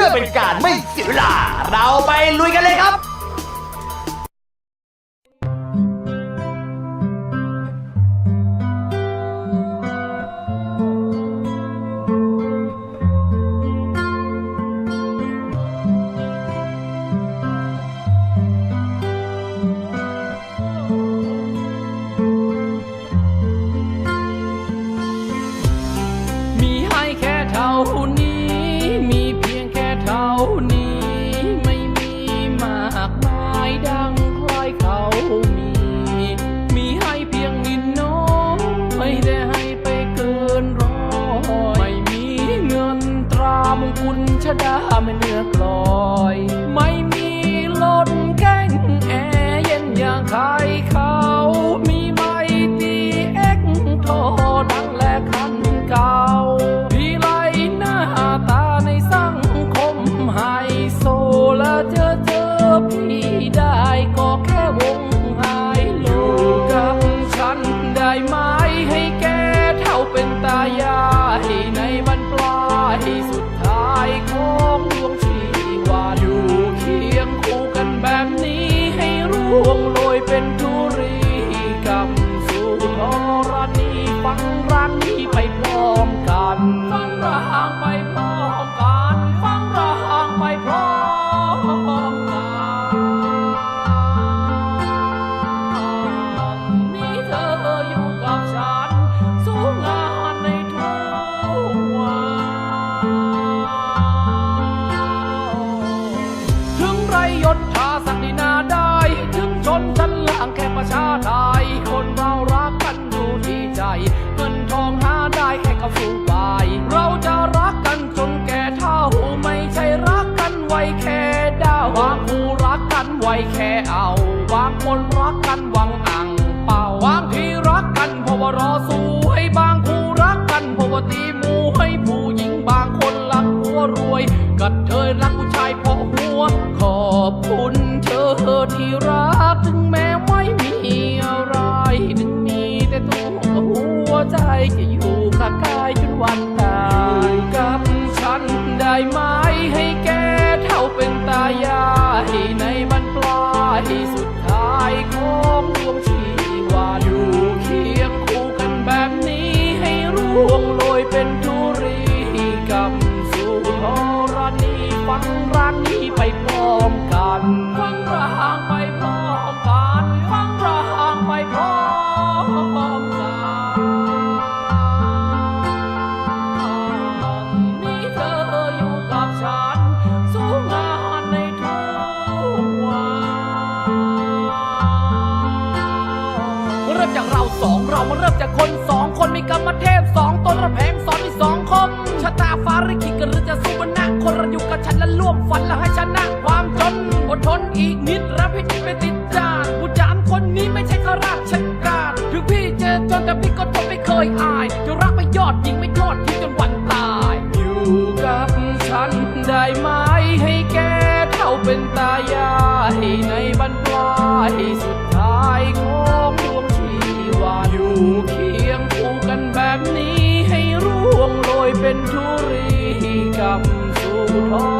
พื่อเป็นการไม่เสียเวลา เราไปลุยกันเลยครับ นี้ไม่มีมากมายดังคล้ายเขามี มีให้เพียงนิดน้อยไม่ได้ให้ไปเกินร้อยไม่มีเงินตรามงกุลชะดาไม่เนื้อกลอยไม่าชาไทยคนเรารักกันอยู่ที่ใจ เงินทองหาได้แค่กับฟูบาย เราจะรักกันจนแก่เท่าไม่ใช่รักกันไว้แค่ดาวบางคู่รักกันไว้แค่ ใจจะอยู่ข้ากายจนวันตายกับฉันได้ไหม จากคนสองคนมีกรรมเทพสองตนระแพงสอนมีสองคมชะตาฟ้าริขิตกันหรือจะสู้บนหน้าคนเราอยู่กับฉันและร่วมฝันและให้ชนะความจนอดทนอีกนิดรับให้จิตไม่ติดจานผู้จานคนนี้ไม่ใช่ข้าราชการถึงพี่เจะจนแต่พี่ก็ทนไม่เคยอายจะรักไม่ยอดยิงไม่ทอดทิ้งจนวันตาย อยู่กับฉันได้ไหมให้แกเท่าเป็นตายายในบรรปลายสุด เป็นธุรีกับสุทอ